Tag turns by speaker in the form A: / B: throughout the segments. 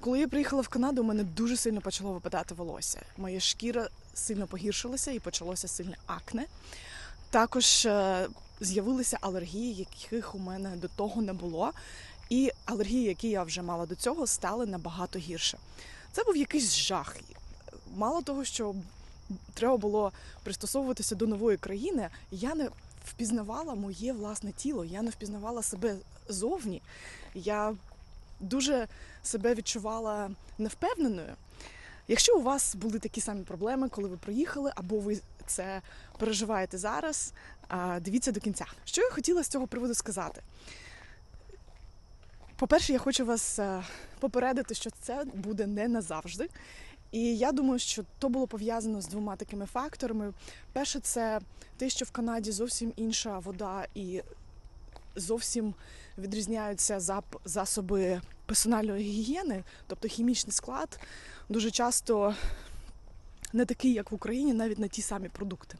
A: Коли я приїхала в Канаду, у мене дуже сильно почало випадати волосся. Моя шкіра сильно погіршилася і почалося сильне акне. Також е, з'явилися алергії, яких у мене до того не було. І алергії, які я вже мала до цього, стали набагато гірше. Це був якийсь жах. Мало того, що треба було пристосовуватися до нової країни, я не впізнавала моє власне тіло, я не впізнавала себе зовні. Я дуже себе відчувала невпевненою. Якщо у вас були такі самі проблеми, коли ви приїхали, або ви це переживаєте зараз, дивіться до кінця. Що я хотіла з цього приводу сказати? По-перше, я хочу вас е, попередити, що це буде не назавжди. І я думаю, що то було пов'язано з двома такими факторами. Перше, це те, що в Канаді зовсім інша вода і зовсім відрізняються засоби персональної гігієни, тобто хімічний склад, дуже часто не такий, як в Україні, навіть на ті самі продукти.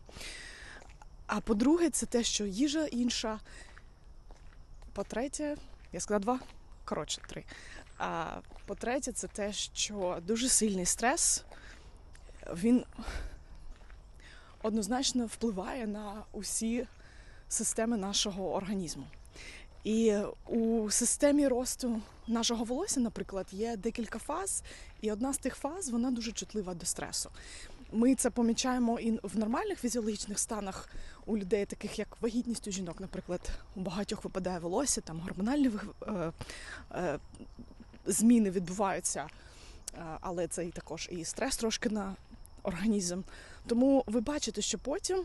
A: А по-друге, це те, що їжа інша. По-третє, я сказала два, коротше, три. А по-третє, це те, що дуже сильний стрес, він однозначно впливає на усі системи нашого організму. І у системі росту нашого волосся, наприклад, є декілька фаз, і одна з тих фаз вона дуже чутлива до стресу. Ми це помічаємо і в нормальних фізіологічних станах у людей, таких як вагітність у жінок, наприклад, у багатьох випадає волосся, там гормональні е, е, зміни відбуваються, е, але це і також і стрес трошки на організм. Тому ви бачите, що потім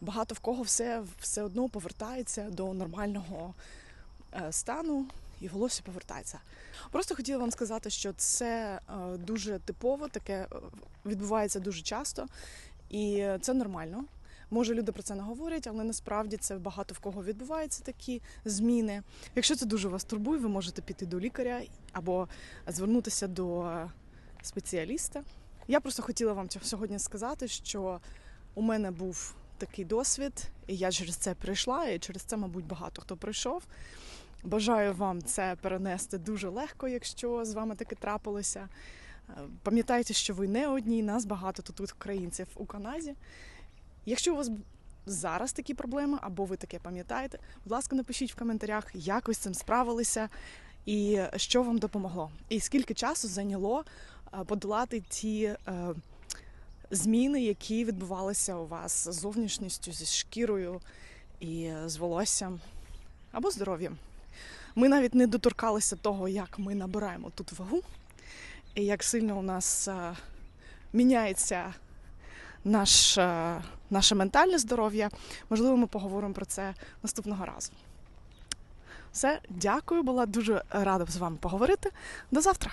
A: багато в кого все, все одно повертається до нормального е, стану. І волосся повертається. Просто хотіла вам сказати, що це е, дуже типово, таке е, відбувається дуже часто, і це нормально. Може, люди про це не говорять, але насправді це багато в кого відбуваються такі зміни. Якщо це дуже вас турбує, ви можете піти до лікаря або звернутися до спеціаліста. Я просто хотіла вам сьогодні сказати, що у мене був такий досвід, і я через це прийшла, і через це, мабуть, багато хто прийшов. Бажаю вам це перенести дуже легко, якщо з вами таке трапилося. Е, Пам'ятайте, що ви не одні, нас багато тут українців у Канаді. Якщо у вас зараз такі проблеми, або ви таке пам'ятаєте, будь ласка, напишіть в коментарях, як ви з цим справилися і що вам допомогло. І скільки часу зайняло е, подолати ті е, зміни, які відбувалися у вас з зовнішністю, зі шкірою і з волоссям або здоров'ям. Ми навіть не доторкалися того, як ми набираємо тут вагу, і як сильно у нас е, міняється наш, е, наше ментальне здоров'я. Можливо, ми поговоримо про це наступного разу. Все, дякую, була дуже рада з вами поговорити. До завтра!